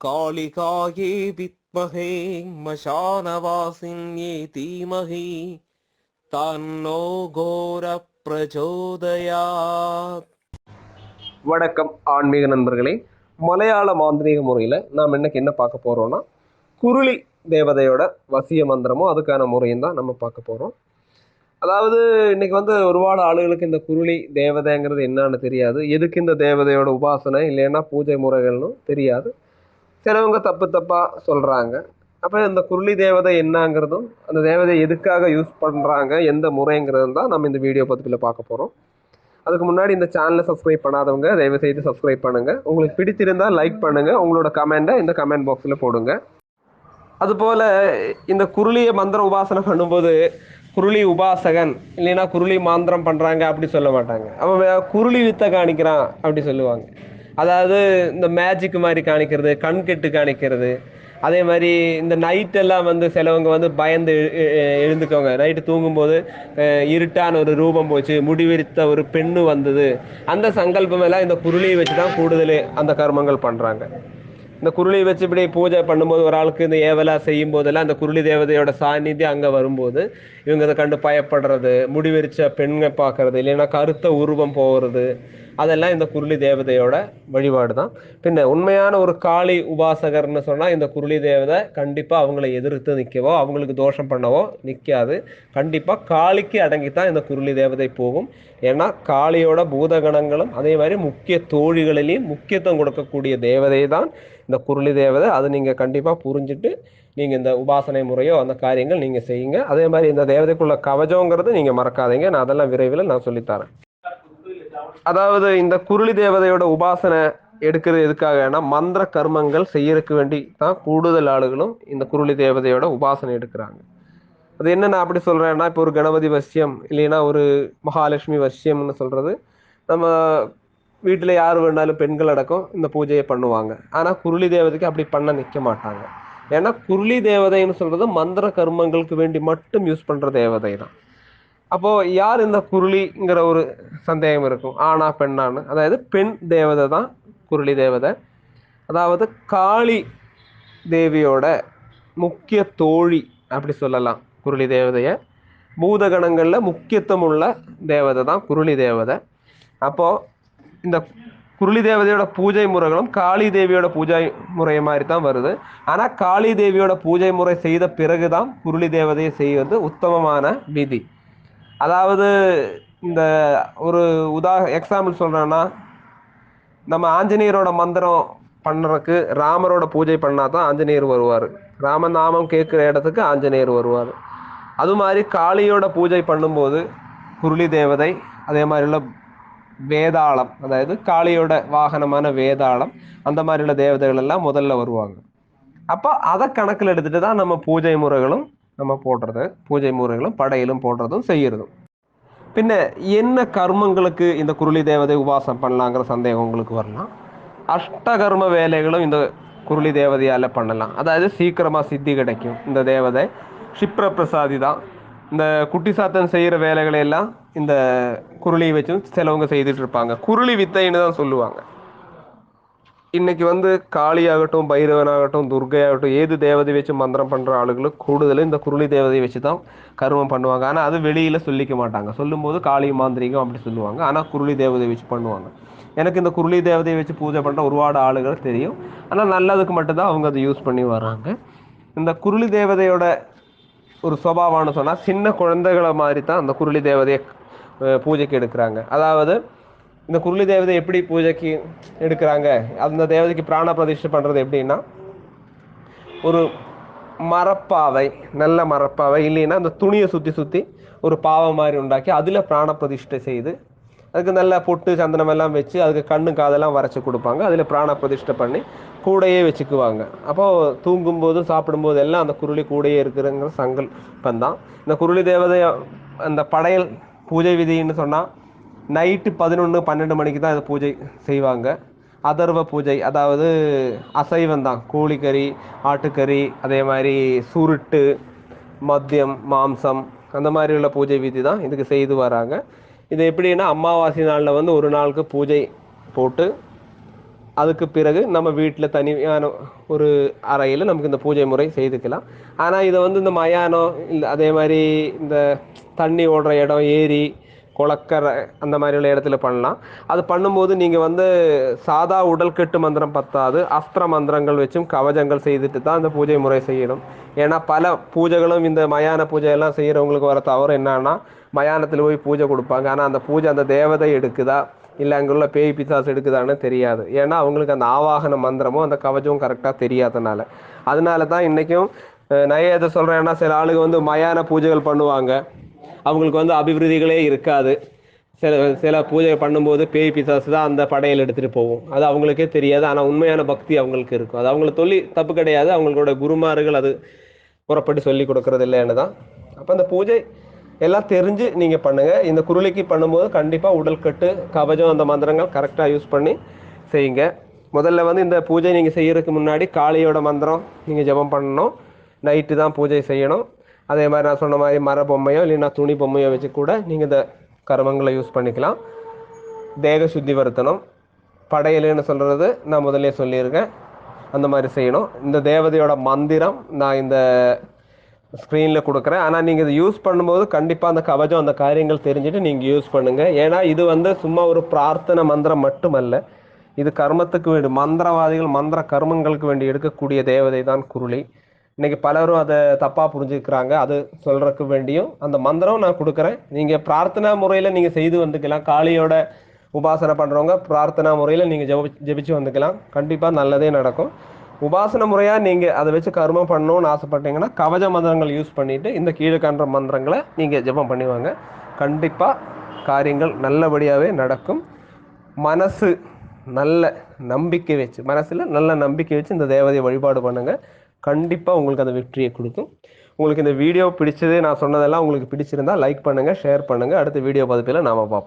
காளிகாயே வித்மகே மசானவாசின்யே தீமகி தன்னோ கோர பிரச்சோதயா வணக்கம் ஆன்மீக நண்பர்களே. மலையாள மாந்திரீக முறையில் நாம் இன்றைக்கி என்ன பார்க்க போகிறோன்னா குருளி தேவதையோட வசிய மந்திரமும் அதுக்கான முறையும் தான் நம்ம பார்க்க போகிறோம் அதாவது இன்னைக்கு வந்து ஒருபாடு ஆளுகளுக்கு இந்த குருளி தேவதைங்கிறது என்னன்னு தெரியாது. எதுக்கு இந்த தேவதையோட உபாசனை இல்லைன்னா பூஜை முறைகள்னு தெரியாது. சிலவங்க தப்பு தப்பாக சொல்கிறாங்க அப்போ இந்த குருளி தேவதை என்னங்கிறதும் அந்த தேவதை எதுக்காக யூஸ் பண்ணுறாங்க எந்த முறைங்கிறதும் தான் நம்ம இந்த வீடியோ பதிப்பில் பார்க்க போகிறோம் அதுக்கு முன்னாடி இந்த சேனலை சப்ஸ்கிரைப் பண்ணாதவங்க தயவு செய்து சப்ஸ்கிரைப் பண்ணுங்க. உங்களுக்கு பிடித்திருந்தால் லைக் பண்ணுங்க. உங்களோட கமெண்ட்டை இந்த கமெண்ட் பாக்ஸில் போடுங்க. அதுபோல் இந்த குருளியை மந்திர உபாசனை பண்ணும்போது குருளி உபாசகன் இல்லைன்னா குருளி மாந்திரம் பண்ணுறாங்க அப்படி சொல்ல மாட்டாங்க. அவன் குருளி வித்தை காணிக்கிறான் அப்படி சொல்லுவாங்க. அதாவது இந்த மேஜிக் மாதிரி காணிக்கிறது கண் கெட்டு காணிக்கிறது. அதே மாதிரி இந்த நைட்டெல்லாம் வந்து சிலவங்க வந்து பயந்து எழுந்துக்கோங்க. நைட்டு தூங்கும்போது இருட்டான ஒரு ரூபம் போச்சு முடிவிரித்த ஒரு பெண்ணு வந்தது. அந்த சங்கல்பம் எல்லாம் இந்த குருளியை வச்சு தான் கூடுதல் அந்த கர்மங்கள் பண்ணுறாங்க இந்த குருளி வச்சு இப்படி பூஜை பண்ணும்போது ஒரு ஆளுக்கு இந்த ஏவலா செய்யும் போதெல்லாம் அந்த குருளி தேவதையோட சாநித்தியம் அங்கே வரும்போது இவங்க அதை கண்டு பயப்படுறது முடிவெரிச்ச பெண்ணை பார்க்கறது இல்லைன்னா கருத்த உருவம் போகிறது அதெல்லாம் இந்த குருளி தேவதையோட வழிபாடு தான் பின்ன உண்மையான ஒரு காளி உபாசகர்னு சொன்னால் இந்த குருளி தேவதை கண்டிப்பாக அவங்கள எதிர்த்து நிற்கவோ அவங்களுக்கு தோஷம் பண்ணவோ நிற்காது கண்டிப்பாக காளிக்கு அடங்கித்தான் இந்த குருளி தேவதை போகும். ஏன்னா காளியோட பூதகணங்களும் அதே மாதிரி முக்கிய தோழிகளிலையும் முக்கியத்துவம் கொடுக்கக்கூடிய தேவதை தான் இந்த குருளி தேவதை. அது நீங்கள் கண்டிப்பாக புரிஞ்சுட்டு நீங்கள் இந்த உபாசனை முறையோ அந்த காரியங்கள் நீங்கள் செய்யுங்க. அதே மாதிரி இந்த தேவதைக்குள்ள கவஜங்கிறது நீங்கள் மறக்காதீங்க. நான் அதெல்லாம் விரைவில் நான் சொல்லித்தரேன் அதாவது இந்த குருளி தேவதையோட உபாசனை எடுக்கிறது எதுக்காகனா மந்திர கர்மங்கள் செய்யறதுக்கு வேண்டி தான் கூடுதல் ஆளுகளும் இந்த குருளி தேவதையோட உபாசனை எடுக்கிறாங்க. அது என்ன நான் அப்படி சொல்றேன்னா இப்போ ஒரு கணபதி வசியம் இல்லைன்னா ஒரு மகாலட்சுமி வசியம்னு சொல்றது நம்ம வீட்டில் யார் வேணாலும் பெண்கள் அடக்கம் இந்த பூஜையை பண்ணுவாங்க. ஆனால் குருளி தேவதைக்கு அப்படி பண்ண நிற்க மாட்டாங்க. ஏன்னா குருளி தேவதைன்னு சொல்றது மந்திர கர்மங்களுக்கு வேண்டி மட்டும் யூஸ் பண்ற தேவதை தான். அப்போ யார் இந்த குருளிங்கிற ஒரு சந்தேகம் இருக்கும்? ஆணா பெண்ணான்னு. அதாவது பெண் தேவதை தான் குருளி தேவதை. அதாவது காளி தேவியோட முக்கிய தோழி அப்படி சொல்லலாம் குருளி தேவதைய. பூதகணங்களில் முக்கியத்துவம் உள்ள தேவதை தான் குருளி தேவதை. அப்போ இந்த குருளி தேவதையோட பூஜை முறைகளும் காளி தேவியோட பூஜை முறை மாதிரி தான் வருது. ஆனால் காளி தேவியோட பூஜை முறை செய்த பிறகுதான் குருளி தேவதையை செய்வது உத்தமமான விதி. அதாவது இந்த ஒரு உதா எக்ஸாம்பிள் சொல்கிறேன்னா நம்ம ஆஞ்சநேயரோட மந்திரம் பண்ணுறதுக்கு ராமரோட பூஜை பண்ணால் தான் ஆஞ்சநேயர் வருவார். ராம நாமம் கேட்குற இடத்துக்கு ஆஞ்சநேயர் வருவார். அது மாதிரி காளியோட பூஜை பண்ணும்போது குருளி தேவதை அதே மாதிரி வேதாளம் அதாவது காளியோட வாகனமான வேதாளம் அந்த மாதிரி தேவதைகள் எல்லாம் முதல்ல வருவாங்க. அப்போ அதை கணக்கில் எடுத்துகிட்டு தான் நம்ம பூஜை முறைகளும் நம்ம போடுறது பூஜை முறைகளும் படையிலும் போடுறதும் செய்யறதும் பின்ன என்ன கர்மங்களுக்கு இந்த குருளி தேவதை உபாசம் பண்ணலாங்கிற சந்தேகம் உங்களுக்கு வரலாம் அஷ்டகர்ம வேலைகளும் இந்த குருளி தேவதையால் பண்ணலாம். அதாவது சீக்கிரமாக சித்தி கிடைக்கும். இந்த தேவதை க்ஷிப்ர பிரசாதி தான் இந்த குட்டி சாத்தன் செய்கிற வேலைகளை எல்லாம் இந்த குருளியை வச்சும் சிலவங்க செய்துட்டு இருப்பாங்க. குருளி வித்தைன்னு தான் சொல்லுவாங்க. இன்னைக்கு வந்து காளியாகட்டும் பைரவனாகட்டும் துர்கையாகட்டும் ஏது தேவதை வச்சு மந்திரம் பண்ணுற ஆளுகளும் கூடுதலும் இந்த குருளி தேவதையை வச்சு தான் கருமம் பண்ணுவாங்க. ஆனால் அது வெளியில் சொல்லிக்க மாட்டாங்க. சொல்லும்போது காளி மாந்திரிகம் அப்படி சொல்லுவாங்க. ஆனால் குருளி தேவதை வச்சு பண்ணுவாங்க. எனக்கு இந்த குருளி தேவதையை வச்சு பூஜை பண்ணுற ஒருபாடு ஆளுகள் தெரியும். ஆனால் நல்லதுக்கு மட்டும்தான் அவங்க அதை யூஸ் பண்ணி வராங்க இந்த குருளி தேவதையோட ஒரு சுபாவம்னு சொன்னால் சின்ன குழந்தைகளை மாதிரி தான் அந்த குருளி தேவதையை பூஜைக்கு எடுக்கிறாங்க. அதாவது இந்த குருளி தேவதை எப்படி பூஜைக்கு எடுக்கிறாங்க? அந்த தேவதைக்கு பிராண பிரதிஷ்டை பண்ணுறது எப்படின்னா ஒரு மரப்பாவை நல்ல மரப்பாவை இல்லைன்னா அந்த துணியை சுற்றி சுற்றி ஒரு பாவை மாதிரி உண்டாக்கி அதில் பிராண பிரதிஷ்டை செய்து அதுக்கு நல்ல பொட்டு சந்தனம் எல்லாம் வச்சு அதுக்கு கண்ணு காதெல்லாம் வரைச்சி கொடுப்பாங்க. அதில் பிராண பிரதிஷ்டை பண்ணி கூடையே வச்சுக்குவாங்க. அப்போது தூங்கும்போது சாப்பிடும்போது எல்லாம் அந்த குருளி கூடையே இருக்கிறங்கிற சங்கல்பம் தான் இந்த குருளி தேவதை அந்த படையல் பூஜை விதின்னு சொன்னால் நைட்டு பதினொன்று பன்னெண்டு மணிக்கு தான் அது பூஜை செய்வாங்க. அதர்வ பூஜை அதாவது அசைவம் தான். கோழிக்கறி ஆட்டுக்கறி அதே மாதிரி சுருட்டு மத்தியம் மாம்சம் அந்த மாதிரி உள்ள பூஜை விதி தான் இதுக்கு செய்து வராங்க. இது எப்படின்னா அமாவாசை நாளில் வந்து ஒரு நாளுக்கு பூஜை போட்டு அதுக்கு பிறகு நம்ம வீட்டில் தனியான ஒரு அறையில் நமக்கு இந்த பூஜை முறை செய்துக்கலாம். ஆனால் இதை வந்து இந்த மயானம் இல்லை அதே மாதிரி இந்த தண்ணி ஓடுற இடம் ஏரி குளக்கரை அந்த மாதிரி உள்ள இடத்துல பண்ணலாம். அது பண்ணும்போது நீங்கள் வந்து சாதா உடல்கட்டு மந்திரம் பத்தாது. அஸ்திர மந்திரங்கள் வச்சும் கவஜங்கள் செய்துட்டு தான் அந்த பூஜை முறை செய்யணும். ஏன்னா பல பூஜைகளும் இந்த மயான பூஜை எல்லாம் செய்கிறவங்களுக்கு வர தவறு என்னன்னா மயானத்தில் போய் பூஜை கொடுப்பாங்க. ஆனால் அந்த பூஜை அந்த தேவதை எடுக்குதா? இல்லை அங்கே உள்ள பேய் பிசாசு எடுக்குதான்னு தெரியாது. ஏன்னா அவங்களுக்கு அந்த ஆவாகன மந்திரமும் அந்த கவச்சமும் கரெக்டாக தெரியாதனால. அதனால தான் இன்றைக்கும் நான் எதை இதை சொல்கிறேன்னா சில ஆளுங்க வந்து மயான பூஜைகள் பண்ணுவாங்க. அவங்களுக்கு வந்து அபிவிருத்திகளே இருக்காது. சில சில பூஜை பண்ணும்போது பேய் பிசாசு தான் அந்த படையல் எடுத்துகிட்டு போகும். அது அவங்களுக்கே தெரியாது. ஆனால் உண்மையான பக்தி அவங்களுக்கு இருக்கும். அது அவங்கள சொல்லி தப்பு கிடையாது. அவங்களோட குருமார்கள் அது புறப்பட்டு சொல்லி கொடுக்கறது இல்லைன்னு தான். அப்போ அந்த பூஜை எல்லாம் தெரிஞ்சு நீங்கள் பண்ணுங்கள் இந்த குருளிக்கு பண்ணும்போது கண்டிப்பாக உடல்கட்டு கவஜம் அந்த மந்திரங்கள் கரெக்டாக யூஸ் பண்ணி செய்யுங்க. முதல்ல வந்து இந்த பூஜை நீங்கள் செய்யறதுக்கு முன்னாடி காளியோட மந்திரம் நீங்கள் ஜெபம் பண்ணணும். நைட்டு தான் பூஜை செய்யணும். அதே மாதிரி நான் சொன்ன மாதிரி மர பொம்மையோ இல்லைன்னா துணி பொம்மையோ வச்சு கூட நீங்கள் இந்த கர்மங்களை யூஸ் பண்ணிக்கலாம். தேக சுத்தி வருத்தணும் படையலுன்னு சொல்கிறது நான் முதலே சொல்லியிருக்கேன். அந்த மாதிரி செய்யணும். இந்த தேவதையோட மந்திரம் நான் இந்த ஸ்க்ரீனில் கொடுக்குறேன். ஆனால் நீங்கள் இதை யூஸ் பண்ணும்போது கண்டிப்பாக அந்த கவச்சம் அந்த காரியங்கள் தெரிஞ்சுட்டு நீங்கள் யூஸ் பண்ணுங்கள் ஏன்னா இது வந்து சும்மா ஒரு பிரார்த்தனை மந்திரம் மட்டுமல்ல. இது கர்மத்துக்கு வேண்டி மந்திரவாதிகள் மந்திர கர்மங்களுக்கு வேண்டி எடுக்கக்கூடிய தேவதை தான் குருளி. இன்னைக்கு பலரும் அதை தப்பாக புரிஞ்சுக்கிறாங்க. அது சொல்றதுக்கு வேண்டியும் அந்த மந்திரம் நான் கொடுக்குறேன். நீங்கள் பிரார்த்தனா முறையில் நீங்கள் செய்து வந்துக்கலாம். காளியோட உபாசனை பண்ணுறவங்க பிரார்த்தனா முறையில் நீங்கள் ஜெபி ஜெபிச்சு வந்துக்கலாம். கண்டிப்பாக நல்லதே நடக்கும். உபாசன முறையாக நீங்கள் அதை வச்சு கர்மம் பண்ணணும்னு ஆசைப்பட்டீங்கன்னா கவச மந்திரங்கள் யூஸ் பண்ணிவிட்டு இந்த கீழே மந்திரங்களை நீங்கள் ஜெபம் பண்ணுவாங்க. கண்டிப்பாக காரியங்கள் நல்லபடியாகவே நடக்கும். மனசு நல்ல நம்பிக்கை வச்சு மனசில் நல்ல நம்பிக்கை வச்சு இந்த தேவதையை வழிபாடு பண்ணுங்கள் கண்டிப்பாக உங்களுக்கு அந்த வெற்றியை கொடுக்கும். உங்களுக்கு இந்த வீடியோ பிடிச்சது நான் சொன்னதெல்லாம் உங்களுக்கு பிடிச்சிருந்தா லைக் பண்ணுங்கள் ஷேர் பண்ணுங்கள் அடுத்த வீடியோ பதிப்பில் நாம பார்ப்போம்.